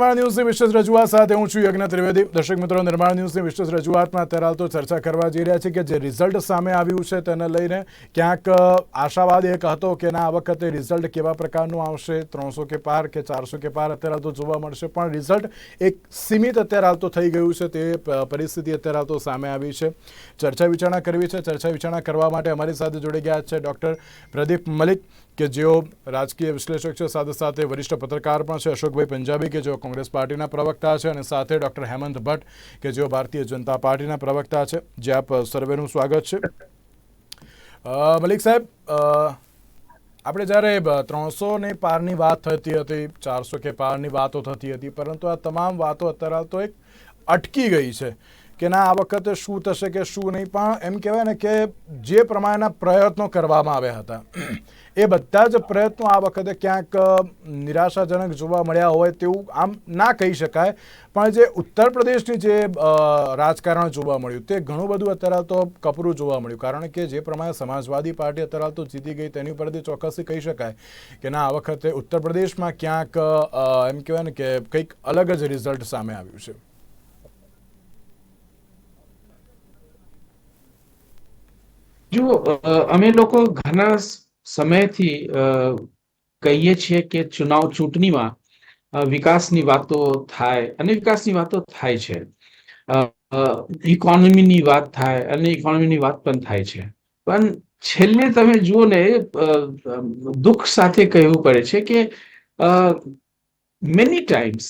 નિર્માણ ન્યૂઝની વિશેષ રજૂઆત સાથે હું છું યજ્ઞ ત્રિવેદી. દર્શક મિત્રો, નિર્માણ ન્યૂઝની વિશેષ રજૂઆતમાં અત્યારે હાલ તો ચર્ચા કરવા જઈ રહ્યા છે કે જે રિઝલ્ટ સામે આવ્યું છે તેને લઈને ક્યાંક આશાવાદ એક હતો કે ના, આ વખતે રિઝલ્ટ કેવા પ્રકારનું આવશે? ત્રણસો કે પાર કે ચારસો કે પાર અત્યારે હાલ તો જોવા મળશે. પણ રિઝલ્ટ એક સીમિત અત્યારે હાલ તો થઈ ગયું છે તે પરિસ્થિતિ અત્યારે હાલ તો સામે આવી છે. ચર્ચા વિચારણા કરવી છે. ચર્ચા વિચારણા કરવા માટે અમારી સાથે જોડી ગયા છે ડૉક્ટર પ્રદીપ મલિક. કે જેઓ રાજકીય વિશ્લેષક છે, સાથે સાથે વરિષ્ઠ પત્રકાર પણ છે, અશોકભાઈ પંજાબી કે જેઓ કોંગ્રેસ પાર્ટીના પ્રવક્તા છે અને સાથે ડૉક્ટર હેમંત ભટ્ટ કે જેઓ ભારતીય જનતા પાર્ટીના પ્રવક્તા છે. જે આપ સર્વેનું સ્વાગત છે. મલિક સાહેબ આપણે જ્યારે ત્રણસો ને પારની વાત થતી હતી, ચારસો કે પારની વાતો થતી હતી, પરંતુ આ તમામ વાતો અત્યારે તો એક અટકી ગઈ છે કે ના, આ વખતે શું થશે કે શું નહીં, પણ એમ કહેવાય ને કે જે પ્રમાણેના પ્રયત્નો કરવામાં આવ્યા હતા એ બધા જ પ્રયત્નો આ વખતે ક્યાંક નિરાશાજનક જોવા મળ્યા હોય તેવું આમ ના કહી શકાય. પણ જે ઉત્તર પ્રદેશની જે રાજકારણ જોવા મળ્યું તે ઘણું બધું અત્યારે તો કપરું જોવા મળ્યું. કારણ કે જે પ્રમાણે સમાજવાદી પાર્ટી અત્યારે તો જીતી ગઈ તેની પરથી ચોક્કસથી કહી શકાય કે ના, આ વખતે ઉત્તર પ્રદેશમાં ક્યાંક એમ કહેવાય ને કે કંઈક અલગ જ રિઝલ્ટ સામે આવ્યું છે. જુઓ અમે લોકો ઘણા સમયથી કહીએ છીએ કે ચુનાવ ચૂંટણીમાં વિકાસની વાતો થાય અને વિકાસની વાતો થાય છે. ઇકોનોમીની વાત થાય અને ઇકોનોમીની વાત પણ થાય છે. પણ છેલ્લે તમે જુઓ ને દુઃખ સાથે કહેવું પડે છે કે મેની ટાઈમ્સ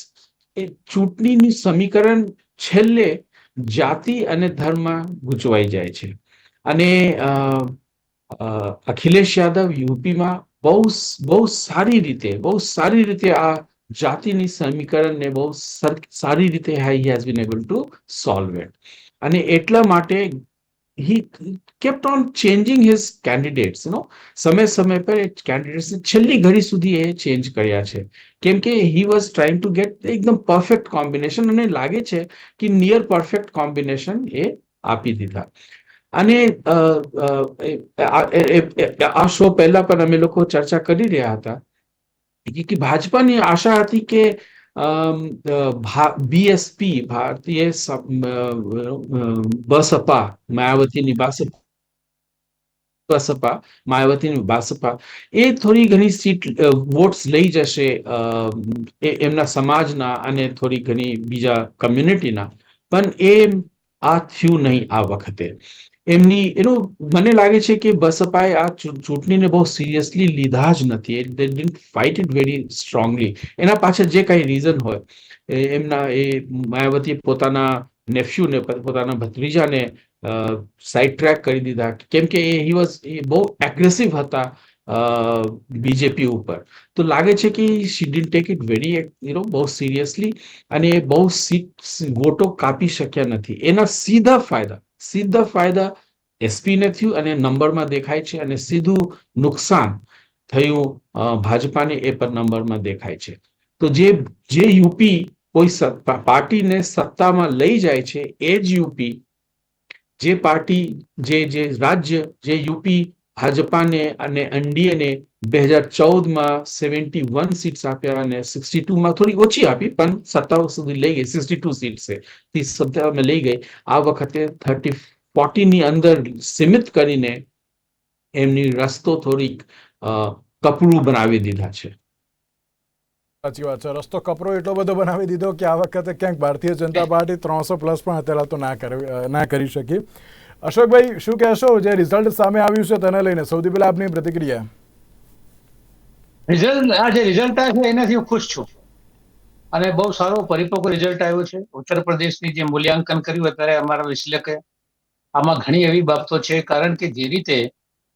એ ચૂંટણીની સમીકરણ છેલ્લે જાતિ અને ધર્મમાં ગૂંચવાઈ જાય છે. અને અખિલેશ યાદવ યુપીમાં બહુ બહુ સારી રીતે, બહુ સારી રીતે આ જાતિની સમીકરણને બહુ સારી રીતે he has been able to solve it અને એટલા માટે he kept on changing his candidates નો સમય સમય પર એ કેન્ડિડેટ્સ છેલ્લી ઘડી સુધી એ ચેન્જ કર્યા છે. કેમ કે he was trying to get એકદમ પરફેક્ટ કોમ્બિનેશન અને લાગે છે કે નિયર પરફેક્ટ કોમ્બિનેશન એ આપી દીધા. અને આ શો પહેલા પણ અમે લોકો ચર્ચા કરી રહ્યા હતા. કે ભાજપાની આશા હતી કે બીએસપી ભારતીય બસપા માયાવતીની બાસપા માયાવતીની બાસપા, એ થોડી ઘણી સીટ વોટ્સ લઈ જશે એમના સમાજના અને થોડી ઘણી બીજા કમ્યુનિટીના પણ એ આ થયું નહીં આ વખતે. એમની, એનું મને લાગે છે કે બસપાએ આ ચૂંટણીને બહુ સિરિયસલી લીધા જ નથી. They didn't fight it very strongly એના પાછળ જે કાંઈ રીઝન હોય એમના, એ માયાવતી પોતાના નેફ્યુને પોતાના ભત્રીજાને સાઇડ ટ્રેક કરી દીધા. કેમ કે એ હી વોઝ એ બહુ એગ્રેસિવ હતા બીજેપી ઉપર. તો લાગે છે કે she didn't take it very you know બહુ સિરિયસલી અને એ બહુ સીટ વોટો કાપી શક્યા નથી. એના સીધા ફાયદા સીધા ફાયદા એસપીને થયું અને નંબરમાં દેખાય છે અને સીધું નુકસાન થયું ભાજપાને એ પણ નંબરમાં દેખાય છે. તો જે જે યુપી કોઈ પાર્ટીને સત્તામાં લઈ જાય છે, એ જ યુપી જે પાર્ટી, જે જે રાજ્ય, જે યુપી ભાજપાને અને એનડીએને બે હજાર ચૌદમાં સેવન્ટી વન સીટ્સ આપ્યા અને સિક્સટી ટુમાં થોડી ઓછી આપી પણ સત્તાઓ સુધી લઈ ગઈ સિક્સટી ટુ સીટ્સથી સત્તામાં લઈ ગઈ. આ વખતે થર્ટી ફોર્ટીની અંદર સીમિત કરીને એમની રસ્તો થોડીક કપડું બનાવી દીધા છે. સાચી વાત છે. રસ્તો કપરો એટલો બધો બનાવી દીધો કે આ વખતે ક્યાંક ભારતીય જનતા પાર્ટી ત્રણસો પ્લસ પણ અત્યારે તો ના કરી ના કરી શકી. અશોકભાઈ, શું કહેશો? જે રિઝલ્ટ સામે આવ્યું છે તેને લઈને સૌથી પહેલા આપની પ્રતિક્રિયા. રિઝલ્ટ આ જે રિઝલ્ટ છે, એનાથી હું ખુશ છું. અને બહુ સારો પરિપક્વ રિઝલ્ટ આવ્યો છે. ઉત્તર પ્રદેશની જે મૂલ્યાંકન કર્યું, અત્યારે અમારા વિશ્લેષકે આમાં ઘણી એવી બાબતો છે. કારણ કે જે રીતે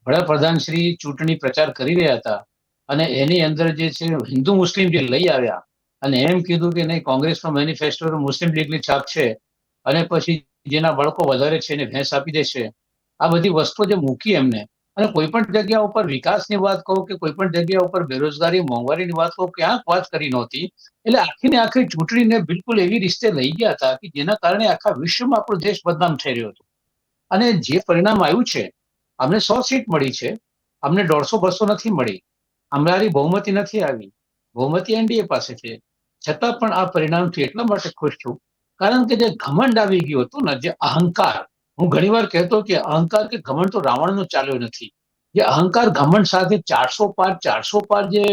વડાપ્રધાન શ્રી ચૂંટણી પ્રચાર કરી રહ્યા હતા અને એની અંદર જે છે, હિન્દુ મુસ્લિમ જે લઈ આવ્યા અને એમ કીધું કે નહીં, કોંગ્રેસનો મેનિફેસ્ટો મુસ્લિમ લીગની છાપ છે. અને પછી જેના બાળકો વધારે છે એને ભેંસ આપી દેશે આ બધી વસ્તુઓ જે મૂકી એમને, અને કોઈ પણ જગ્યા ઉપર વિકાસની વાત કહું કે કોઈ પણ જગ્યા ઉપર બેરોજગારી, મોંઘવારીની વાત કહું, ક્યાંક વાત કરી નહોતી. એટલે આખીને આખી ચૂંટણીને બિલકુલ એવી રીતે લઈ ગયા હતા કે જેના કારણે આખા વિશ્વમાં આપણો દેશ બદનામ થઈ રહ્યો હતો. અને જે પરિણામ આવ્યું છે, અમને સો સીટ મળી છે. અમને દોઢસો, બસો નથી મળી. અમારી બહુમતી નથી આવી. બહુમતી એનડીએ પાસે છે. છતાં પણ આ પરિણામથી એટલા માટે ખુશ છું કારણ કે જે ઘમંડ આવી ગયું હતું ને, જે અહંકાર, હું ઘણીવાર કહેતો કે અહંકાર કે ઘમંડ તો રાવણનો ચાલ્યો નથી. જે અહંકાર ઘમંડ સાથે ચારસો પાર ચારસો પાર જે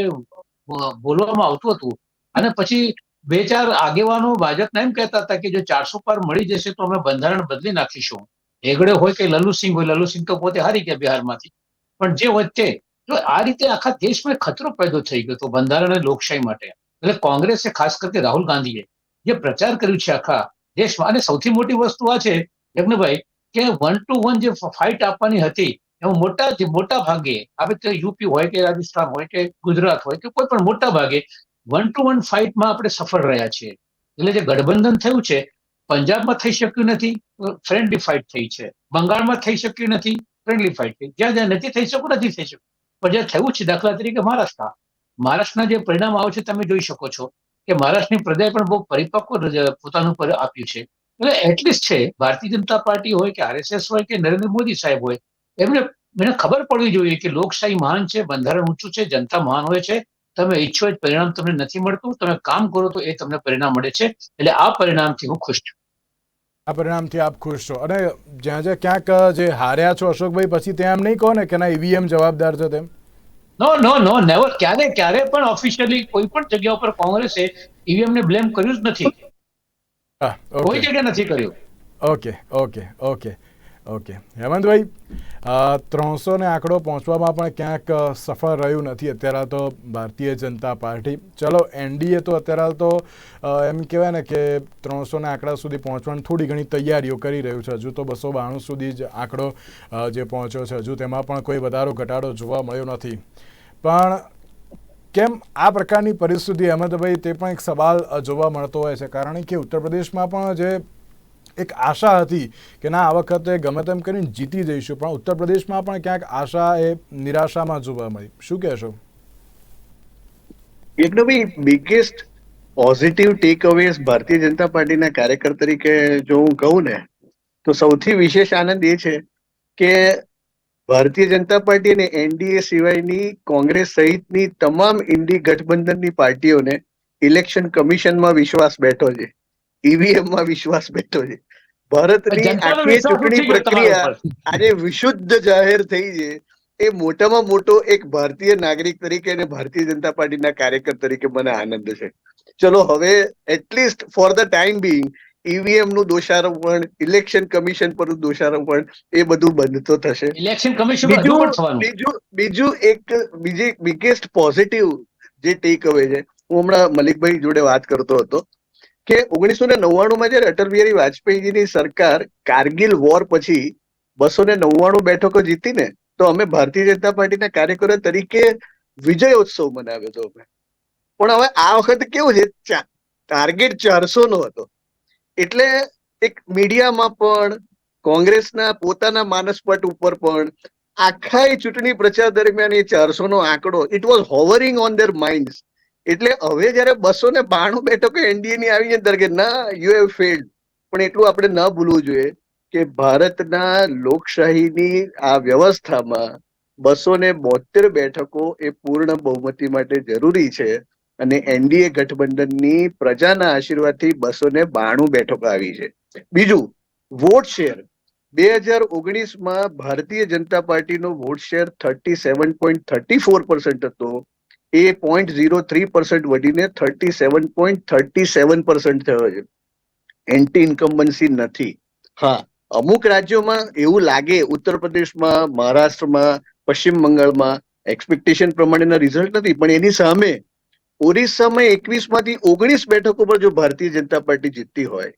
બોલવામાં આવતું હતું અને પછી બે ચાર આગેવાનો ભાજપના એમ કહેતા હતા કે જો ચારસો પાર મળી જશે તો અમે બંધારણ બદલી નાખીશું. હેગડે હોય કે લલ્લુસિંહ હોય લલ્લુસિંહ તો પોતે હારી ગયા બિહારમાંથી. પણ જે વચ્ચે તો આ રીતે આખા દેશમાં ખતરો પેદો થઈ ગયો હતો બંધારણ અને લોકશાહી માટે, એટલે કોંગ્રેસે ખાસ કરીને રાહુલ ગાંધીએ જે પ્રચાર કર્યું છે આખા દેશમાં. અને સૌથી મોટી વસ્તુ આ છે યજ્ઞભાઈ કે વન ટુ વન જે ફાઇટ આપવાની હતી, એમાં મોટા મોટા ભાગે આપણે યુપી હોય કે રાજસ્થાન હોય કે ગુજરાત હોય કે કોઈ પણ મોટા ભાગે વન ટુ વન ફાઇટમાં આપણે સફળ રહ્યા છીએ. એટલે જે ગઠબંધન થયું છે, પંજાબમાં થઈ શક્યું નથી ફ્રેન્ડલી ફાઇટ થઈ છે. બંગાળમાં થઈ શક્યું નથી ફ્રેન્ડલી ફાઇટ થઈ. જ્યાં જ્યાં નથી થઈ શકું, નથી થઈ શકું. પણ જ્યાં થયું છે દાખલા તરીકે મહારાષ્ટ્ર મહારાષ્ટ્રના જે પરિણામ આવે છે, તમે જોઈ શકો છો. કે મહારાષ્ટ્રની પ્રજાએ પણ બહુ પરિપક્વ પોતાનું પર આપ્યું છે. એટલે એટલીસ્ટ છે, ભારતીય જનતા પાર્ટી હોય કે આરએસએસ હોય કે નરેન્દ્ર મોદી સાહેબ હોય, એમને મને ખબર પડવી જોઈએ કે લોકશાહી મહાન છે, બંધારણ ઊંચું છે, જનતા મહાન હોય છે. તમે ઈચ્છો એ પરિણામ તમને નથી મળતું. તમે કામ કરો તો એ તમને પરિણામ મળે છે. એટલે આ પરિણામથી હું ખુશ છું. આ પરિણામથી આપ ખુશ છો. અને જ્યાં જ્યાં ક્યાંક જે હાર્યા છો અશોકભાઈ, પછી ત્યાં એમ નહીં કહો ને કે ના, ઈવીએમ જવાબદાર છે તેમ? નો નો નો નેવર ક્યારે ક્યારે? પણ ઓફિશિયલી કોઈ પણ જગ્યા ઉપર કોંગ્રેસે ઈવીએમ ને બ્લેમ કર્યું જ નથી. હા કોઈ જગ્યા નથી કર્યું. Okay okay okay okay. હેમંતભાઈ ત્રણસોને આંકડો પહોંચવામાં પણ ક્યાંક સફળ રહ્યું નથી. અત્યારે તો ભારતીય જનતા પાર્ટી. ચલો, એનડીએ તો અત્યારે તો એમ કહેવાય ને કે ત્રણસોને આંકડા સુધી પહોંચવાની થોડી ઘણી તૈયારીઓ કરી રહ્યું છે. હજુ તો બસો બાણું સુધી જ આંકડો જે પહોંચ્યો છે. હજુ તેમાં પણ કોઈ વધારો ઘટાડો જોવા મળ્યો નથી. પણ કેમ આ પ્રકારની પરિસ્થિતિ અહેમદભાઈ તે પણ એક સવાલ જોવા મળતો હોય છે. કારણ કે ઉત્તર પ્રદેશમાં પણ જે એક આશા હતી કે ના, આ વખતે ગમે તેમ કરીને જીતી જઈશું, પણ ઉત્તર પ્રદેશમાં પણ ક્યાંક આશા એ નિરાશામાં જોવા મળી. શું કહેશો? એકદમ biggest positive takeaways Bharatiya Janata પાર્ટીના કાર્યકર તરીકે જો હું કહું ને, તો સૌથી વિશેષ આનંદ એ છે કે ભારતીય જનતા પાર્ટી અને એનડીએ સિવાયની કોંગ્રેસ સહિતની તમામ ઇન્ડી ગઠબંધનની પાર્ટીઓને ઇલેક્શન કમિશનમાં વિશ્વાસ બેઠો છે, ઈવીએમમાં વિશ્વાસ બેઠો છે. ભારતની આખી ચૂંટણી પ્રક્રિયા આજે વિશુદ્ધ જાહેર થઈ છે. એ મોટામાં મોટો એક ભારતીય નાગરિક તરીકે અને ભારતીય જનતા પાર્ટીના કાર્યકર તરીકે મને આનંદ છે. ચલો હવે at least for the time being ઈવીએમનું દોષારોપણ ઇલેક્શન કમિશન પર દોષારોપણ એ બધું બંધ તો થશે. ઇલેક્શન કમિશન બીજું બીજું એક બીજી બિગેસ્ટ પોઝિટિવ જે ટેક અવે છે હું હમણાં મલિકભાઈ જોડે વાત કરતો હતો. કે ઓગણીસો ને નવ્વાણું માં જયારે અટલ બિહારી વાજપેયીજીની સરકાર કારગિલ વોર પછી બસો ને નવ્વાણું બેઠકો જીતી ને તો અમે ભારતીય જનતા પાર્ટીના કાર્યકરો તરીકે વિજયોત્સવ મનાવ્યો હતો અમે. પણ હવે આ વખતે કેવું છે? ટાર્ગેટ ચારસો નો હતો. એટલે એક મીડિયામાં પણ, કોંગ્રેસના પોતાના માનસપટ ઉપર પણ, આખા ચૂંટણી પ્રચાર દરમિયાન એ ચારસો નો આંકડો it was hovering on their mind એટલે હવે જયારે બસો ને બાણું બેઠકો એનડીએ ની આવી અંદર કે ના યુ હેવ ફેલ્ડ પણ એટલું આપણે ન ભૂલવું જોઈએ કે ભારતના લોકશાહીની આ વ્યવસ્થામાં બસો ને બોતેર બેઠકો એ પૂર્ણ બહુમતી માટે જરૂરી છે અને એનડીએ ગઠબંધનની પ્રજાના આશીર્વાદથી બસો ને બાણું બેઠકો આવી છે. બીજું વોટ શેર બે હજાર ઓગણીસમાં ભારતીય જનતા પાર્ટીનો vote share thirty seven point thirty four percent હતો. એ પોઈન્ટ ઝીરો થ્રી પર્સન્ટ વધીને thirty seven point thirty seven percent થયો છે. એન્ટી ઇન્કમ્બન્સી નથી. હા. અમુક રાજ્યોમાં એવું લાગે ઉત્તર પ્રદેશમાં મહારાષ્ટ્રમાં પશ્ચિમ બંગાળમાં એક્સપેક્ટેશન પ્રમાણેના રિઝલ્ટ નથી પણ એની સામે ઓરિસ્સામાં એકવીસમાંથી ઓગણીસ બેઠકો પર જો ભારતીય જનતા પાર્ટી જીતતી હોય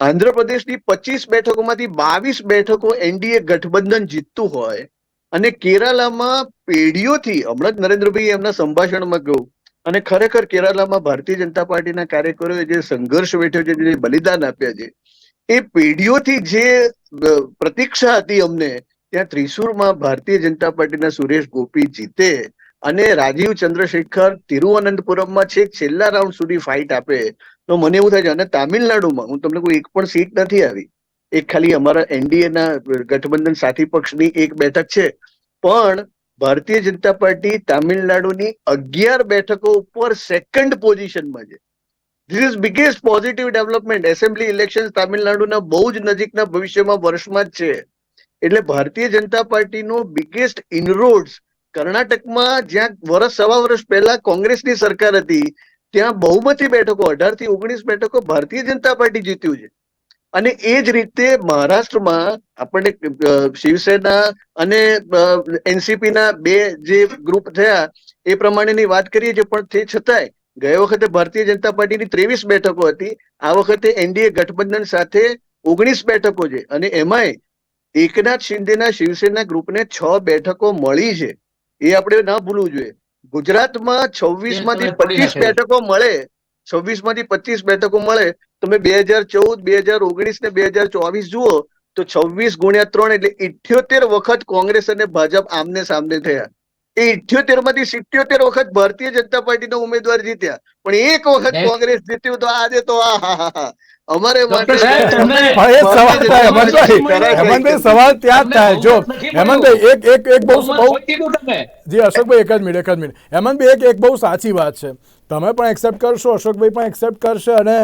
આંધ્રપ્રદેશની પચીસ બેઠકોમાંથી બાવીસ બેઠકો એનડીએ ગઠબંધન જીતતું હોય અને કેરાલામાં પેઢીઓથી, હમણાં જ નરેન્દ્રભાઈ એમના સંભાષણમાં કહ્યું, અને ખરેખર કેરાલામાં ભારતીય જનતા પાર્ટીના કાર્યકરોએ જે સંઘર્ષ વેઠ્યો છે, જે બલિદાન આપ્યા છે, એ પેઢીઓથી જે પ્રતીક્ષા હતી અમને, ત્યાં ત્રિશુરમાં ભારતીય જનતા પાર્ટીના સુરેશ ગોપી જીતે અને રાજીવ ચંદ્રશેખર તિરુવનંતપુરમમાં છેક છેલ્લા રાઉન્ડ સુધી ફાઇટ આપે, તો મને એવું થાય છે, અને તામિલનાડુમાં, હું તમને કોઈ એક પણ સીટ નથી આવી એક ખાલી અમારા એનડીએના ગઠબંધન સાથી પક્ષની એક બેઠક છે. પણ ભારતીય જનતા પાર્ટી તામિલનાડુની અગિયાર બેઠકો ઉપર સેકન્ડ પોઝિશનમાં છે. This is biggest positive development assembly election તામિલનાડુના બહુ જ નજીકના ભવિષ્યમાં વર્ષમાં જ છે. એટલે ભારતીય જનતા પાર્ટીનો બિગેસ્ટ ઇનરોડ્સ કર્ણાટકમાં જ્યાં વર્ષ સવા વર્ષ પહેલા કોંગ્રેસની સરકાર હતી, ત્યાં બહુમતી બેઠકો અઢારથી ઓગણીસ બેઠકો ભારતીય જનતા પાર્ટી જીત્યું છે. અને એ જ રીતે મહારાષ્ટ્રમાં આપણને શિવસેના અને એનસીપી ના બે જે ગ્રુપ થયા એ પ્રમાણેની વાત કરીએ છીએ પણ તે છતાંય ગયા વખતે ભારતીય જનતા પાર્ટીની ત્રેવીસ બેઠકો હતી આ વખતે એનડીએ ગઠબંધન સાથે ઓગણીસ બેઠકો છે અને એમાંય એકનાથ શિંદેના શિવસેના ગ્રુપને છ બેઠકો મળી છે. એ આપણે ના ભૂલવું જોઈએ. ગુજરાતમાં છવ્વીસમાંથી પચીસ બેઠકો મળે છવ્વીસમાંથી પચીસ બેઠકો મળે તમે બે હજાર ચૌદ બે હજાર ઓગણીસ ને બે હજાર ચોવીસ જુઓ તો છવ્વીસ ગુણ્યા ત્રણ એટલે ઇઠ્યોતેર વખત કોંગ્રેસ અને ભાજપ આમને સામને થયા. એ ઇઠ્યોતેરમાંથી સિત્યોતેર વખત ભારતીય જનતા પાર્ટીના ઉમેદવાર જીત્યા. પણ એક વખત કોંગ્રેસ જીત્યું તો આજે તો આ હા હા હા. અમારે હેમંતભાઈ. સવાલ ત્યાં જ થાય. જો. હેમંતભાઈ એક એક એક બહુ બહુ જી અશોકભાઈ એક જ મિનિટ એક જ મિનિટ. હેમંતભાઈ એક એક બહુ સાચી વાત છે. તમે પણ એક્સેપ્ટ કરશો, અશોકભાઈ પણ એક્સેપ્ટ કરશે અને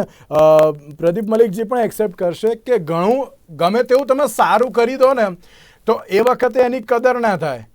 પ્રદીપ મલિકજી પણ એક્સેપ્ટ કરશે કે ઘણું ગમે તેવું તમે સારું કરી દો ને, તો એ વખતે એની કદર ના થાય.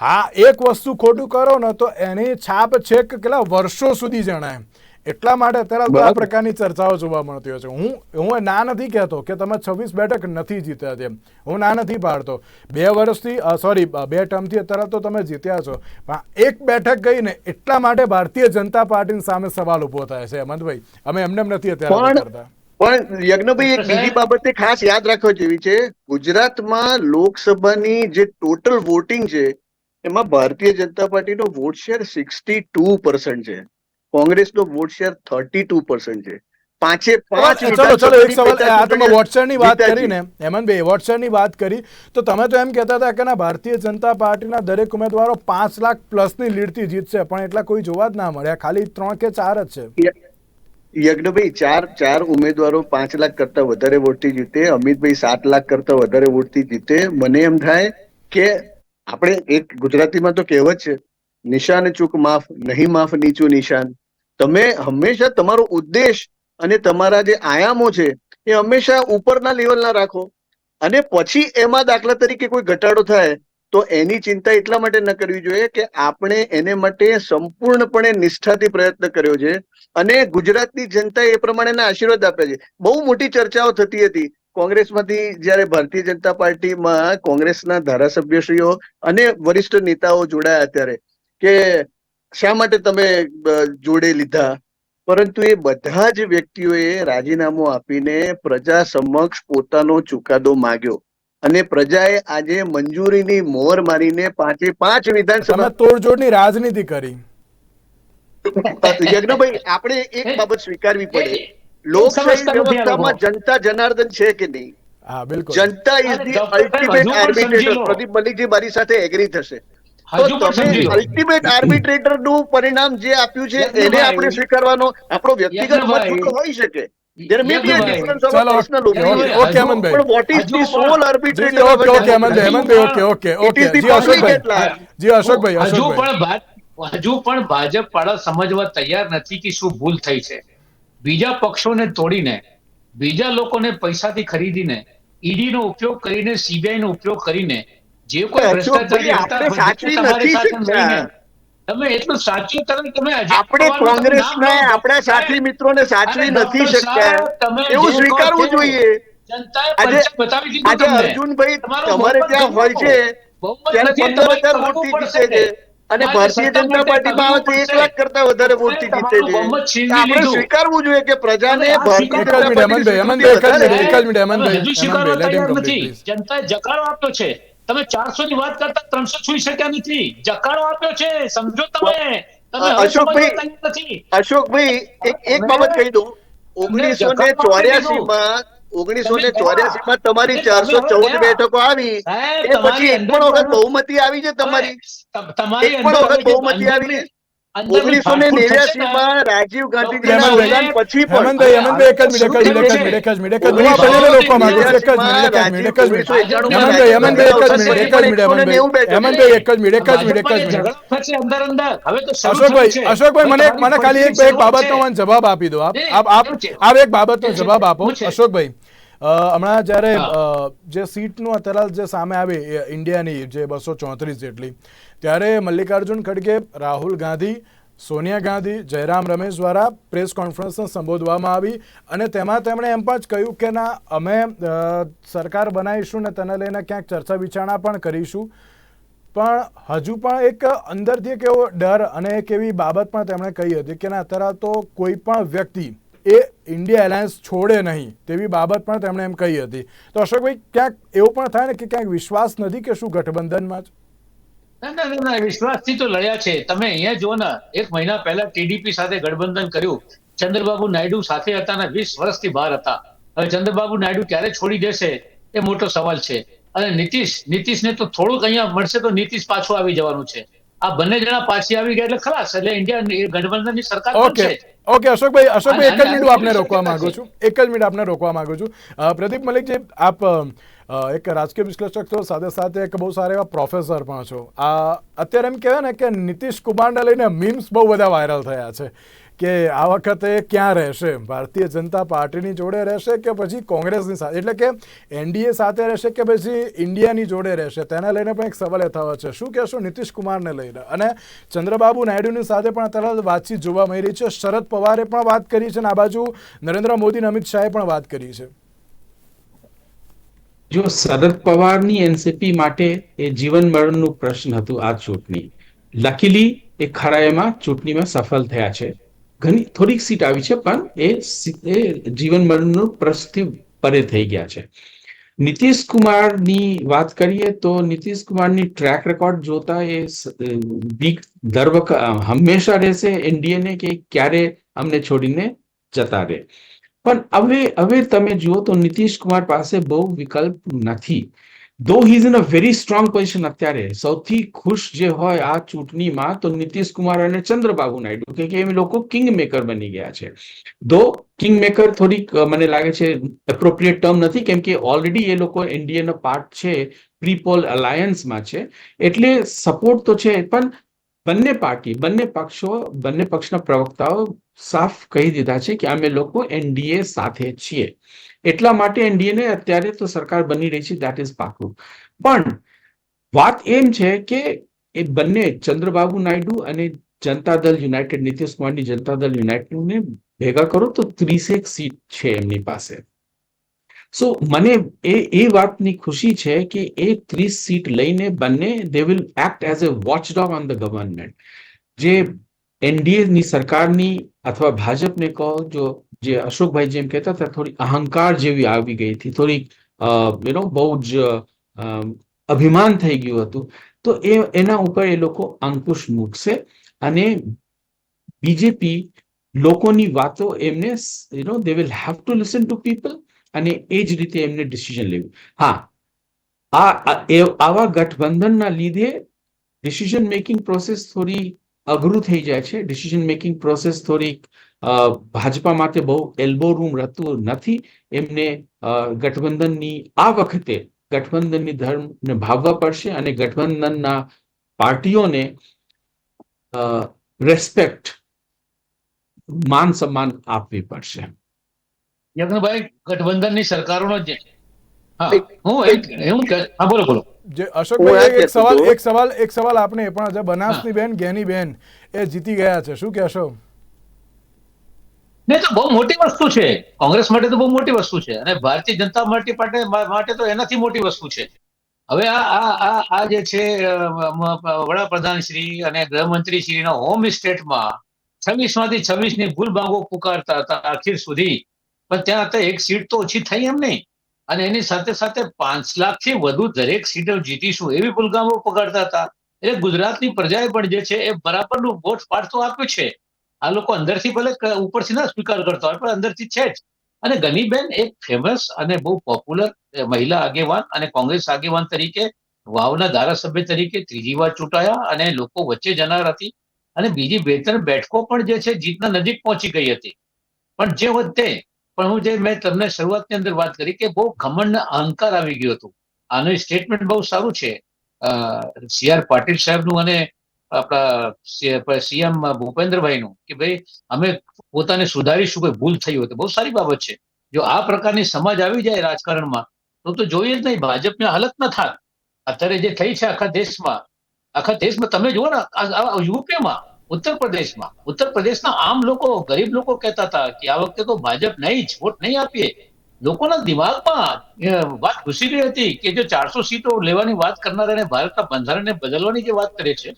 હા, એક વસ્તુ ખોટું કરો ને, તો એની છાપ છેક કેટલા વર્ષો સુધી જણાય. એટલા માટે અત્યારે આ પ્રકારની ચર્ચાઓ જોવા મળતી હોય છે. હું હું ના નથી કહેતો કે તમે છવ્વીસ બેઠક નથી જીત્યા તેમ. હું ના નથી પાડતો. બે વર્ષથી સોરી બે ટર્મથી અત્યારે તો તમે જીત્યા છો. પણ એક બેઠક ગઈ ને એટલા માટે ભારતીય જનતા પાર્ટીની સામે સવાલ ઊભો થાય છે હેમંતભાઈ. અમે એમને નથી અત્યારે પણ- કરતા પણ યજ્ઞભાઈ એક બીજી બાબતે ખાસ યાદ રાખવા જેવી છે. ગુજરાતમાં લોકસભાની જે ટોટલ વોટિંગ છે એમાં ભારતીય જનતા પાર્ટીનો vote share sixty two percent છે. કોંગ્રેસનો vote share thirty two percent છે. પાંચે પાંચ ચલો ચલો એક સવાલ. આ તમે વિધાનસભાની વાત કરી ને હેમંતભાઈ વોટ્સએપની વાત કરી તો તમે તો એમ કહેતા હતા કે ના ભારતીય જનતા પાર્ટીના દરેક ઉમેદવારો પાંચ લાખ પ્લસની લીડથી જીતશે પણ એટલા કોઈ જોવા જ ના મળ્યા. ખાલી ત્રણ કે ચાર જ છે. યજ્ઞભાઈ ચાર ચાર ઉમેદવારો પાંચ લાખ કરતા વધારે વોટથી જીતે અમિતભાઈ સાત લાખ કરતા વધારે વોટથી જીતે. મને એમ થાય કે આપણે એક ગુજરાતીમાં તો કહેવત છે નિશાન ચૂક માફ નહીં માફ નીચું નિશાન. તમે હંમેશા તમારો ઉદ્દેશ અને તમારા જે આયામો છે, એ હંમેશા ઉપરના લેવલના રાખો. અને પછી એમાં દાખલા તરીકે કોઈ ઘટાડો થાય, તો એની ચિંતા એટલા માટે ન કરવી જોઈએ કે આપણે એને માટે સંપૂર્ણપણે નિષ્ઠાથી પ્રયત્ન કર્યો છે. અને ગુજરાતની જનતા એ પ્રમાણેના આશીર્વાદ આપ્યા છે. બહુ મોટી ચર્ચાઓ થતી હતી. કોંગ્રેસમાંથી જ્યારે ભારતીય જનતા પાર્ટીમાં કોંગ્રેસના ધારાસભ્યશ્રીઓ અને વરિષ્ઠ નેતાઓ જોડાયા અત્યારે કે શા માટે તમે જોડે લીધા? પરંતુ એ બધા જ વ્યક્તિઓએ રાજીનામું આપીને પ્રજા સમક્ષ પોતાનો ચુકાદો માગ્યો. અને પ્રજાએ આજે મંજૂરીની મોહર મારીને પાંચે પાંચ વિધાનસભા તોડજોડની રાજનીતિ કરી. યજ્ઞભાઈ આપણે એક બાબત સ્વીકારવી પડે. લોકશાહી વ્યવસ્થામાં જનતા જનાર્દન છે કે નહીં? જનતા is the ultimate arbitrator Pradeep Malikji મારી સાથે એગ્રી થશે. અલ્ટિમેટ આર્બિટ્રેટરનું પરિણામ જે આપ્યું છે એને આપણે સ્વીકારવાનો આપણો વ્યક્તિગત મત હોઈ શકે. There may be a difference of personal opinion. what is the sole arbitrator જી જી હજુ પણ ભાજપ વાળા સમજવા તૈયાર નથી કે શું ભૂલ થઈ છે. બીજા પક્ષોને તોડીને બીજા લોકોને પૈસાથી ખરીદીને ઈડી નો ઉપયોગ કરીને સીબીઆઈ નો ઉપયોગ કરીને જે કોઈ ભ્રષ્ટાચારી નથી તમે એટલું સાચું તમે તમે આપણે કોંગ્રેસના. આપણા સાથી મિત્રોને સાચવી નથી શકતા. એવું સ્વીકારવું જોઈએ. આજે- આજે અર્જુનભાઈ તમારે ત્યાં હોય છે. ત્યારે પંદર હજાર વોટથી જીતે છે અને ભારતીય જનતા માટે પાર્ટીમાં આવે તો એક લાખ કરતા વધારે વોટથી જીતે છે. આપણે સ્વીકારવું જોઈએ કે પ્રજાને ભારતીય જનતા પાર્ટી જ મિનિટ, પાર્ટીની હેમંતભાઈ, સ્વીકૃતિ હેમંતભાઈ, એક જ વધારે મિનિટ, હેમંતભાઈ, તમે હજુ સ્વીકારવા હેમંતભાઈ, let him તૈયાર નથી. please. જકારો આપ્યો છે. તમે ચારસો ની વાત કરતા ત્રણસો છૂઈ શક્યા નથી. જકારો આપ્યો છે સમજો તમે. અશોકભાઈ, એક બાબત કહી દઉં. ઓગણીસો ને ચોર્યાસી માં ઓગણીસો ને ચોર્યાસી માં તમારી ચારસો ચૌદ બેઠકો આવી. એ પછી એક પણ વખત બહુમતી આવી છે તમારી. તમારી એક પણ વખત બહુમતી આવી છે. ઓગણીસો ને નેવ્યાસી માં રાજીવ ગાંધીજીના અવસાન પછી પણ હેમંતભાઈ હેમંતભાઈ એક જ મિનિટ એક જ મિનિટ એક જ મિનિટ એક જ મિનિટ એક જ મિનિટ હું આ બંનેને રોકવા માંગુ છું એક જ મિનિટ એક જ મિનિટ એક જ મિનિટ હેમંતભાઈ હેમંતભાઈ એક જ મિનિટ એક જ મિનિટ હેમંતભાઈ હેમંતભાઈ એક જ મિનિટ એક જ મિનિટ એક જ મિનિટ ઝઘડો થશે અંદર અંદર હવે તો શરૂ અશોકભાઈ અશોકભાઈ મને મને ખાલી એક એક બાબતનો મને જવાબ આપી દો આપ આપ આપ એક બાબતનો જવાબ આપો અશોકભાઈ હમણાં જ્યારે જે સીટનું અત્યારે જે સામે આવી ઇન્ડિયાની જે બસો ચોત્રીસ જેટલી ત્યારે મલ્લિકાર્જુન ખડગે રાહુલ ગાંધી સોનિયા ગાંધી જયરામ રમેશ દ્વારા પ્રેસ કોન્ફરન્સને સંબોધવામાં આવી અને તેમાં તેમણે એમ પણ કહ્યું કે ના અમે સરકાર બનાવીશું ને તેને લઈને ક્યાંક ચર્ચા વિચારણા પણ કરીશું. પણ હજુ પણ એક અંદરથી એક એવો ડર અને એક એવી બાબત પણ તેમણે કહી હતી કે ના અત્યારે તો કોઈ પણ વ્યક્તિ એ ઇન્ડિયા એલાયન્સ છોડે નહીં તેવી બાબત પણ તેમણે એમ કહી હતી. તો અશોકભાઈ ક્યાંક એવું પણ થાય ને કે ક્યાંક વિશ્વાસ નથી કે શું ગઠબંધનમાં જ? ના ના ના, વિશ્વાસથી તો લડ્યા છે. તમે અહીંયા જુઓ ને એક મહિના પહેલા ટીડીપી સાથે ગઠબંધન કર્યું. ચંદ્રબાબુ નાયડુ સાથે હતા અને વીસ વર્ષથી બહાર હતા. હવે ચંદ્રબાબુ નાયડુ ક્યારે છોડી દેશે એ મોટો સવાલ છે. અને નીતિશ નીતિશને તો થોડુંક અહીંયા મળશે તો નીતિશ પાછું આવી જવાનું છે. આ બંને જણા પાછી આવી ગયા એટલે ખલાસ. એટલે ઇન્ડિયા ગઠબંધનની સરકાર જ. ઓકે અશોકભાઈ અશોકભાઈ એક જ મિનિટ આપને રોકવા માંગુ છું. એક જ મિનિટ આપને રોકવા માંગુ છું. પ્રદીપ મલિક જે આપ એક રાજકીય વિશ્લેષક છો સાથે સાથે એક બહુ સારા એવા પ્રોફેસર પણ છો. આ અત્યારે એમ કહેવાય ને કે નીતિશ કુમારને લઈને મીમ્સ બહુ બધા વાયરલ થયા છે. કે આ વખતે ક્યાં રહેશે? ભારતીય જનતા પાર્ટીની જોડે રહેશે કે પછી કોંગ્રેસની સાથે? એટલે કે એનડીએ સાથે રહેશે કે પછી ઇન્ડિયાની જોડે રહેશે? તેના લઈને પણ એક સવાલ યથાવત છે. શું કહેશો નીતિશ કુમારને લઈને? અને ચંદ્રબાબુ નાયડુની સાથે પણ અત્યારે વાતચીત જોવા મળી રહી છે. શરદ પવારે પણ વાત કરી છે અને આ બાજુ નરેન્દ્ર મોદી અને અમિત શાહે પણ વાત કરી છે. જો શરદ પવારની એનસીપી માટે એ જીવન મરણનું પ્રશ્ન હતું આ ચૂંટણી, લકીલી એ ખરા ચૂંટણીમાં સફળ થયા છે. ઘણી થોડીક સીટ આવી છે, પણ એ જીવન મરણનું પ્રશ્નથી પરે થઈ ગયા છે. નીતિશ કુમારની વાત કરીએ તો નીતિશ કુમારની ટ્રેક રેકોર્ડ જોતા એ સ- દર હંમેશા રહેશે એનડીએને કે ક્યારે અમને છોડીને જતા રહે. પણ હવે હવે તમે જુઓ તો નીતિશ કુમાર પાસે બહુ વિકલ્પ નથી. Though he in a very strong position અત્યારે, સૌથી ખુશ જે હોય આ ચૂંટણીમાં તો નીતિશ કુમાર અને ચંદ્રબાબુ નાયડુ, કે એ લોકો કિંગ મેકર બની ગયા છે. દો કિંગ મેકર થોડીક મને લાગે છે એપ્રોપ્રિએટ ટર્મ નથી, કેમ કે ઓલરેડી એ લોકો એનડીએનો પાર્ટ છે પ્રીપોલ અલાયન્સમાં છે. એટલે સપોર્ટ તો છે, પણ બંને પાર્ટી બંને પક્ષો, બંને પક્ષના પ્રવક્તાઓ સાફ કહી દીધા છે કે અમે લોકો એનડીએ સાથે છીએ. એટલા માટે એનડીએ ને અત્યારે તો સરકાર બની રહી છે દેટ ઇઝ પાકું. પણ વાત એમ છે કે એ બંને ચંદ્રબાબુ નાયડુ અને જનતા દળ યુનાઇટેડ, નીતિશ કુમારની જનતા દળ યુનાઇટેડને ભેગા કરો તો ત્રીસેક સીટ છે એમની પાસે. સો મને એ એ વાતની ખુશી છે કે એ ત્રીસ સીટ લઈને બંને they will act as a watchdog on the government જે એનડીએ ની સરકારની અથવા ભાજપને કહો જો જે અશોકભાઈ જેમ કહેતા હતા, થોડી અહંકાર જેવી આવી ગઈ હતી થોડી યુનો બહુ જ અભિમાન થઈ ગયું હતું. તો એ, એના ઉપર એ લોકો અંકુશ મૂકશે અને બીજેપી લોકોની વાતો એમને you know they will have to listen to people અને એ જ રીતે એમને ડિસિઝન લેવું. હા, આ આવા ગઠબંધનના લીધે ડિસિઝન મેકિંગ પ્રોસેસ થોડી અઘરું થઈ જાય છે. ડિસિઝન મેકિંગ પ્રોસેસ થોડીક ભાજપા માટે બહુ એલ્બો રૂમ રહેતું નથી. એમને ગઠબંધનની, આ વખતે ગઠબંધનની ધર્મને ભાવવા પડશે અને ગઠબંધનના પાર્ટીઓને રેસ્પેક્ટ માન સન્માન આપવી પડશે. યજ્ઞભાઈ, ગઠબંધનની સરકારોનો જ હા. એક- હું હું હા બોલો બોલો. જે અશોકભાઈ એક સવાલ એક સવાલ એક સવાલ આપને પણ જે બનાસની બેન ગેની બેન એ જીતી ગયા છે. શું કહેશો? ને તો બહુ મોટી વસ્તુ છે. કોંગ્રેસ માટે તો બહુ મોટી વસ્તુ છે. અને ભારતીય જનતા પાર્ટી માટે માટે તો એનાથી મોટી વસ્તુ છે. હવે આ આ જે છે વડાપ્રધાન શ્રી અને ગૃહમંત્રી શ્રીના હોમ સ્ટેટમાં છવ્વીસમાંથી છવ્વીસની ભૂલ ભાગો પુકારતા હતા આખિર સુધી. પણ ત્યાં એક સીટ તો ઓછી થઈ એમ નહીં. અને એની સાથે સાથે પાંચ લાખથી વધુ દરેક સીટો જીતીશું એવી પુલગામો પુકારતા હતા. એટલે ગુજરાતની પ્રજાએ પણ જે છે, એ બરાબરનું વોટ પાડતો આપ્યું છે. આ લોકો અંદરથી ભલે ઉપરથી ના સ્વીકાર કરતા હોય, પણ અંદરથી છે જ. અને ગનીબેન એક ફેમસ અને બહુ પોપ્યુલર મહિલા આગેવાન અને કોંગ્રેસ આગેવાન તરીકે, વાવના ધારાસભ્ય તરીકે ત્રીજી વાર ચૂંટાયા અને લોકો વચ્ચે જનાર હતી. અને બીજી બે ત્રણ બેઠકો પણ જે છે, જીતના નજીક પહોંચી ગઈ હતી. પણ જે હોત તે પણ હું જે મેં તમને શરૂઆતની અંદર વાત કરી કે બહુ ઘમંડ અહંકાર આવી ગયો હતો. આનું સ્ટેટમેન્ટ બહુ સારું છે. સી આર પાટીલ સાહેબનું અને આપણા સીએમ ભૂપેન્દ્રભાઈનું કે ભાઈ, અમે પોતાને સુધારીશું કોઈ ભૂલ થઈ હોય તો. બહુ સારી બાબત છે. જો આ પ્રકારની સમાજ આવી જાય રાજકારણમાં, તો તો જોઈએ જ નહીં, ભાજપને હાલત ન થાય અત્યારે જે થઈ છે આખા દેશમાં આખા દેશમાં તમે જુઓ ને યુપીમાં ઉત્તર પ્રદેશમાં ઉત્તર પ્રદેશના આમ લોકો ગરીબ લોકો કહેતા હતા કે આ વખતે તો ભાજપ નહીં જ વોટ નહીં આપીએ. લોકોના દિમાગમાં વાત ઘૂસી ગઈ હતી કે જો ચારસો સીટો લેવાની વાત કરનારાને ભારતના બંધારણને બદલવાની જે વાત કરે છે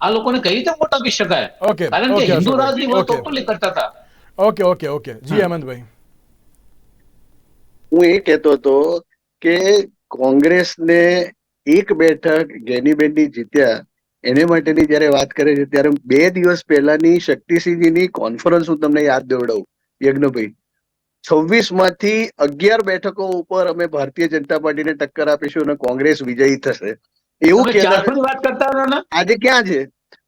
આ લોકોને કઈ રીતે વોટ આપી શકાય? કારણ કે હિન્દુ રાજની વાત ટોટલી કરતા હતા. ઓકે ઓકે ઓકે જી હેમંતભાઈ હું એ કહેતો હતો કે કોંગ્રેસને એક બેઠક ગેનીબેનની જીત્યા એને માટેની જયારે વાત કરે છે ત્યારે બે દિવસ પહેલાની શક્તિસિંહજીની કોન્ફરન્સ હું તમને યાદ દેવડાવું યજ્ઞભાઈ. છવ્વીસમાંથી અગિયાર બેઠકો ઉપર અમે ભારતીય જનતા પાર્ટીને ટક્કર આપીશું અને કોંગ્રેસ વિજયી થશે. એવું વાત કરતા આજે ક્યાં છે?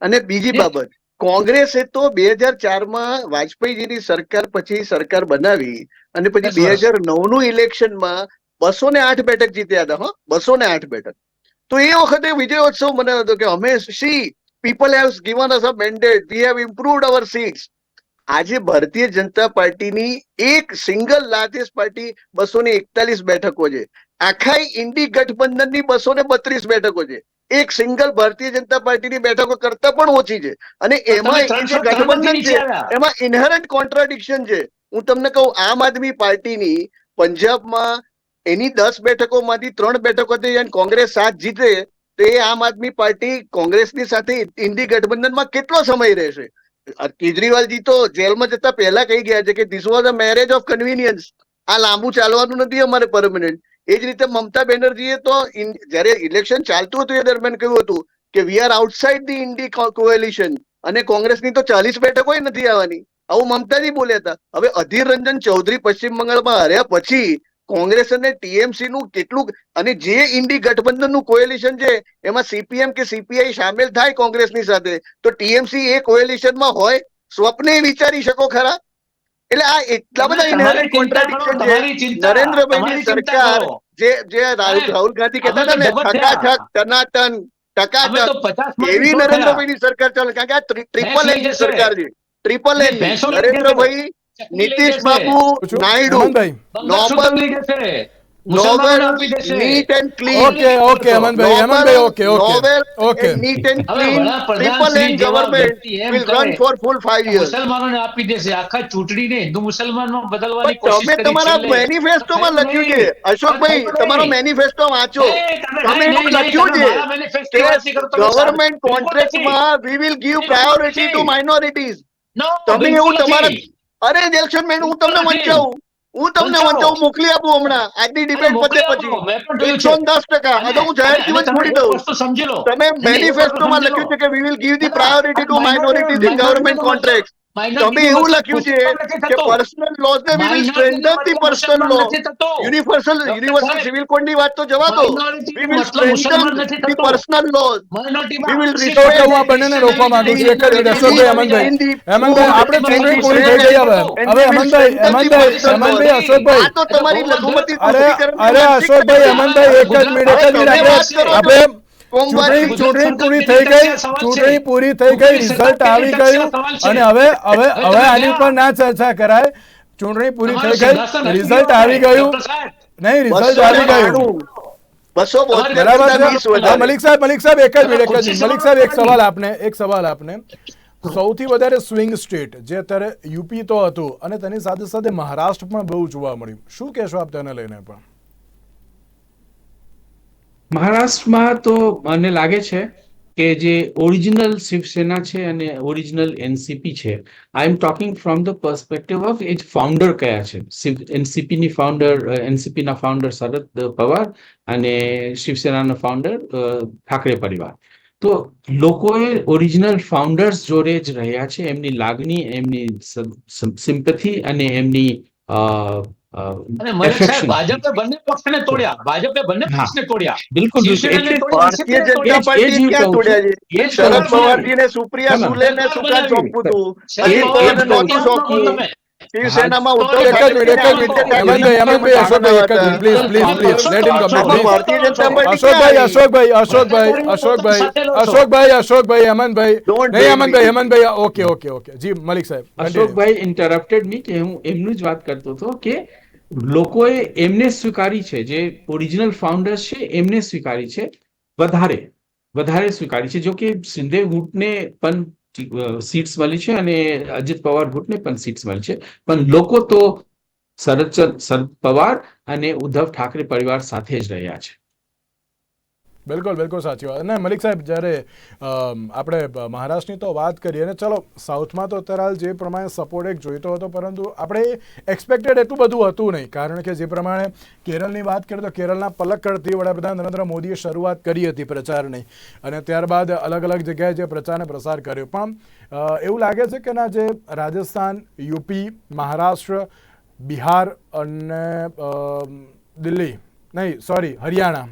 અને બીજી બાબત કોંગ્રેસે તો બે હજાર ચારમાં વાજપેયીજીની સરકાર પછી સરકાર બનાવી અને પછી બે. હજાર નવનું ઇલેક્શનમાં બસો ને આઠ બેઠક જીત્યા હતા હો. બસો ને આઠ બેઠક. તો એ વખતે વિજયોત્સવ મને હતો કે અમે see people have given us a mandate we have improved our seats આજે ભારતીય જનતા પાર્ટીની એક સિંગલ લાર્જેસ્ટ પાર્ટી બસો ને એકતાલીસ બેઠકો છે. આખા ઇન્ડી ગઠબંધનની બસો ને બત્રીસ બેઠકો છે. એક સિંગલ ભારતીય જનતા પાર્ટીની બેઠકો કરતા પણ ઓછી છે. અને એમાં જે ગઠબંધન છે. એમાં ઇનહરન્ટ કોન્ટ્રાડિક્શન છે. હું તમને કહું આમ આદમી પાર્ટીની પંજાબમાં એની દસ બેઠકોમાંથી ત્રણ બેઠકો કોંગ્રેસ સાત જીતે, તો એ આમ આદમી પાર્ટી કોંગ્રેસની સાથે ઇન્ડી ગઠબંધનમાં કેટલો સમય રહેશે? કેજરીવાલ કેજરીવાલજી તો જેલમાં જતા પહેલા કહી ગયા છે કે this was a marriage of convenience આ લાંબુ ચાલવાનું નથી અમારે પરમનન્ટ એ જ રીતે મમતા બેનર્જીએ તો જ્યારે ઇલેક્શન ચાલતું હતું એ દરમિયાન કહ્યું હતું કે we are outside the INDI coalition અને કોંગ્રેસની તો ચાલીસ બેઠકો નથી આવવાની. આવું મમતાજી બોલ્યા હતા. હવે અધીર રંજન ચૌધરી પશ્ચિમ બંગાળમાં હાર્યા પછી કોંગ્રેસ અને ટીએમસી નું કેટલું અને જે ઇન્ડી ગઠબંધનનું કોએલિશન છે એમાં સીપીએમ કે સીપીઆઈ સામેલ થાય કોંગ્રેસની સાથે તો ટીએમસી એ કોએલિશનમાં હોય સ્વપ્ને વિચારી શકો ખરા? એટલે આ એટલા બધા ઇનહેરન્ટ કોન્ટ્રાડિક્શન છે. નરેન્દ્રભાઈની સરકાર જે જે રાહુલ ગાંધી કહેતા હતા ને ટકાટક ટનાટન ટકાટક એવી નરેન્દ્રભાઈની સરકાર ચાલે. કારણ કે આ ટ્રિપલ એન સરકાર છે. Triple N. Narendrabhai Nitish Babu? Naidu Nobel Nobel આપી દેશે. Neat and clean. Okay okay અમનભાઈ અમનભાઈ okay okay. Okay. Neat and clean વડાપ્રધાન ટ્રિપલ શ્રી એન જેવા ગવર્મેન્ટ વ્યક્તિ એમ will run for full 5 years મુસલમાનોને આપી દેશે. આખા ચૂંટણીને હિન્દુ મુસલમાનમાં બદલવાની કોશિશ તમે તમારા. મેનિફેસ્ટોમાં લખ્યું છે. અશોકભાઈ તમારો. મેનિફેસ્ટો વાંચો. તમે લખ્યું છે government કોન્ટ્રાક્ટમાં we will give priority to minorities તમે એવું તમારા. અરે ઇલેક્શન મેં હું તમને વંચાવું. હું તમને વંચાવો. મોકલી આપું હમણાં. આજની ડિબેટ પતે પછી. એકસો દસ ટકા. હવે હું જાહેર જીવન છોડી દઉં. સમજી લો. તમે મેનિફેસ્ટોમાં લખ્યું છે કે we will give the priority to minority in government contract તમે એવું લખ્યું છે કે પર્સનલ લોઝ ને we will strengthen the personal law universal universal civil કોડની વાત તો જવા દો. We will strengthen the personal laws Minority We will તો હું બંનેને રોકવા માંગુ છું. એક જ મિનિટ અશોકભાઈ આવી હેમંતભાઈ હેમંતભાઈ આપણે ચૂંટણી પૂરી થઈ ગઈ હવે હવે હેમંતભાઈ હેમંતભાઈ હેમંતભાઈ અશોકભાઈ. આ તો તમારી લઘુમતી અરે અરે અશોકભાઈ હેમંતભાઈ એક જ મિનિટ એક જ મિનિટ આપણે ચૂંટણી પૂરી થઈ ગઈ ચૂંટણી પૂરી થઈ ગઈ રિઝલ્ટ આવી ગયું અને હવે હવે હવે આની પર ના ચર્ચા કરાય. ચૂંટણી પૂરી થઈ ગઈ રિઝલ્ટ આવી ગયું. નહીં રિઝલ્ટ આવી ગયું. બસો બોતેર બરાબર કરતા વીસ છે. હા, વધારે. મલિક સાહેબ મલિક સાહેબ એક જ મિનિટ એક જ મલિક સાહેબ એક સવાલ આપને એક સવાલ આપને. સૌથી વધારે સ્વિંગ સ્ટેટ જે અત્યારે યુપી તો હતું અને તેની સાથે સાથે મહારાષ્ટ્ર પણ બહુ જોવા મળ્યું. શું કહેશો આપ તેને લઈને પણ? મહારાષ્ટ્રમાં તો મને લાગે છે કે જે ઓરિજિનલ શિવસેના છે અને ઓરિજિનલ એનસીપી છે I am talking from the perspective of age founder કયા છે. એનસીપીની ફાઉન્ડર એનસીપીના ફાઉન્ડર શરદ પવાર અને શિવસેનાના ફાઉન્ડર ઠાકરે પરિવાર. તો લોકોએ ઓરિજિનલ ફાઉન્ડર્સ જોડે જ રહ્યા છે, એમની લાગણી, એમની સિમ્પથી અને એમની અને મલિક સાહેબ ભાજપે બંને પક્ષને તોડ્યા. ભાજપે બંને પક્ષને તોડ્યા. બિલકુલ તોડ્યા, ભારતીય જનતા પાર્ટી ક્યાં છે? એ શરદ પવારજીને સુપ્રિયા. સુલેને શું કામ હતું અજીત પવારને નહોતું. શિવસેનામાં ઉદ્ધવ અશોકભાઈ અશોકભાઈ અશોકભાઈ અશોકભાઈ અશોકભાઈ અશોકભાઈ અશોકભાઈ હેમંતભાઈ નહીં હેમંતભાઈ હેમંતભાઈ ઓકે ઓકે ઓકે જી મલિક સાહેબ અશોકભાઈ ઇન્ટરપ્ટેડ મી કે હું એમનું જ વાત કરતો હતો કે લોકોએ એમને સ્વીકારી છે જે ઓરિજિનલ ફાઉન્ડર્સ છે એમને સ્વીકારી છે વધારે વધારે સ્વીકારી છે જો કે સિંધે ગુટને પણ સીટ્સ મળી છે અને અજીત પવાર ગુટને પણ સીટ્સ મળી છે. પણ લોકો તો શરદ શરદ પવાર અને ઉદ્ધવ ઠાકરે પરિવાર સાથે જ રહ્યા છે. બિલકુલ બિલકુલ સાચી વાત. અને મલિક સાહેબ, જ્યારે આપણે મહારાષ્ટ્રની તો વાત કરીએ, અને ચલો, સાઉથમાં તો અત્યારે જે પ્રમાણે સપોર્ટ એક જોઈતો હતો, પરંતુ આપણે એક્સપેક્ટેડ એટલું બધું હતું નહીં. કારણ કે જે પ્રમાણે કેરળની વાત કરીએ તો કેરળના પલક્કડથી વડાપ્રધાન નરેન્દ્ર મોદીએ શરૂઆત કરી હતી પ્રચારની. અને ત્યારબાદ અલગ અલગ જગ્યાએ જે પ્રચારને પ્રસાર કર્યો. પણ એવું લાગે છે કે ના, જે રાજસ્થાન, યુપી, મહારાષ્ટ્ર, બિહાર અને દિલ્હી, નહીં સોરી હરિયાણા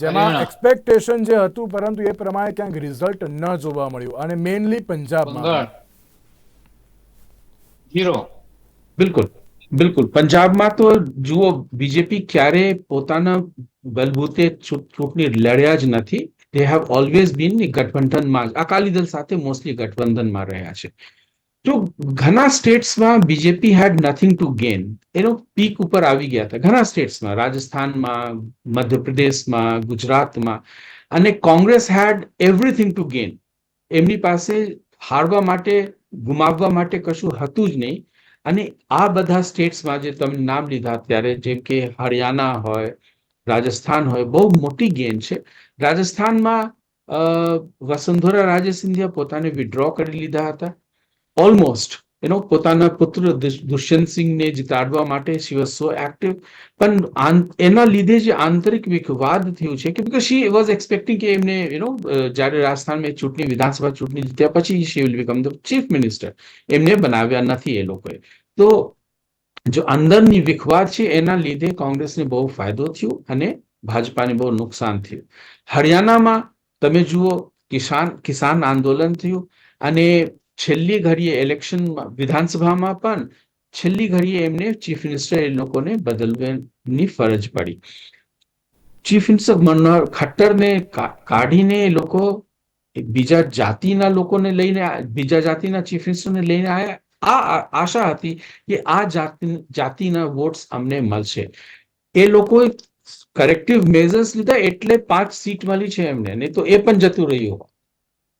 જેમાં એક્સપેક્ટેશન જે હતું પરંતુ એ પ્રમાણે ક્યાંક રિઝલ્ટ ન જોવા મળ્યું. અને મેઇનલી પંજાબમાં. ઝીરો બિલકુલ. બિલકુલ. પંજાબમાં તો જુઓ બીજેપી ક્યારે પોતાના બલબૂતે ચૂંટણી લડ્યા જ નથી. દે હેવ ઓલવેઝ બીન ગઠબંધનમાં અકાલી દળ સાથે મોસ્ટલી ગઠબંધનમાં રહ્યા છે. જો ઘણા સ્ટેટ્સમાં BJP had nothing to gain એનો પીક ઉપર આવી ગયા હતા. ઘણા સ્ટેટ્સમાં, રાજસ્થાનમાં, મધ્યપ્રદેશમાં, ગુજરાતમાં. અને Congress had everything to gain એમની પાસે હારવા માટે, ગુમાવવા માટે કશું હતું જ નહીં. અને આ બધા સ્ટેટ્સમાં જે તમે નામ લીધા ત્યારે જેમ કે હરિયાણા હોય, રાજસ્થાન હોય, બહુ મોટી ગેન છે. રાજસ્થાનમાં વસુંધરા રાજે સિંધિયા પોતાને વિડ્રો કરી લીધા હતા. ઓલમોસ્ટ એનો પોતાના પુત્ર દુષ્યંત દુષ્યંતસિંહને જીતાડવા માટે શી વોઝ સો એક્ટિવ પણ એના લીધે જે આંતરિક વિખવાદ થયું છે કે બીકોઝ શી વોઝ એક્સપેક્ટિંગ કે એમને યુ જ્યારે રાજસ્થાનમાં ચૂંટણી, વિધાનસભા ચૂંટણી જીત્યા પછી she will become the chief minister એમને બનાવ્યા નથી એ લોકોએ. તો જો અંદરની વિખવાદ છે એના લીધે કોંગ્રેસને બહુ ફાયદો થયો અને ભાજપાને બહુ નુકસાન થયું. હરિયાણામાં તમે જુઓ, કિસાન કિસાન આંદોલન થયું અને છેલ્લી ઘડીએ ઇલેક્શન વિધાનસભામાં પણ છેલ્લી ઘડીએ એમને ચીફ મિનિસ્ટર એ લોકોને બદલવાની ફરજ પડી. ચીફ મિનિસ્ટર મનોહર ખટ્ટરને કાઢીને લોકો બીજા જાતિના લોકોને લઈને બીજા જાતિના ચીફ મિનિસ્ટરને લઈને આવ્યા આ- આશા હતી કે આ જાતિ, જાતિના વોટ્સ અમને મળશે. એ લોકોએ કરેક્ટિવ મેઝર્સ લીધા એટલે પાંચ સીટ મળી છે એમને. નહીં તો એ પણ જતું રહ્યું.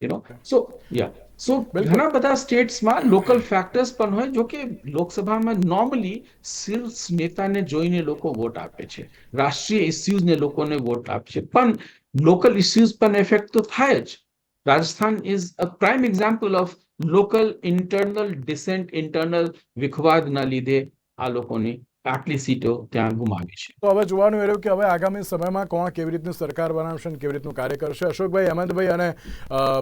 યુ નો સો યા સો ઘણા બધા સ્ટેટ્સમાં લોકલ ફેક્ટર્સ પણ હોય જો કે લોકસભામાં નોર્મલી શીર્ષ નેતાને જોઈને લોકો વોટ આપે છે. રાષ્ટ્રીય ઇસ્યુઝને લોકોને વોટ આપે છે. પણ લોકલ ઇસ્યુઝ પણ ઇફેક્ટ તો થાય જ. Rajasthan is a prime example of local internal dissent internal વિખવાદના લીધે આ લોકોની આટલી સીટો ત્યાં ગુમાવી છે. તો હવે જોવાનું એ રહ્યું કે હવે આગામી સમયમાં કોણ કેવી રીતનું સરકાર બનાવશે અને કેવી રીતનું કાર્ય કરશે. અશોકભાઈ, હેમંતભાઈ અને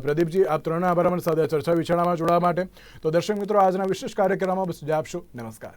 પ્રદીપજી આ ત્રણ આભાર સાથે ચર્ચા વિચારણામાં જોડાવા માટે. તો દર્શક મિત્રો, આજના વિશેષ કાર્યક્રમમાં બસ આપશો. નમસ્કાર.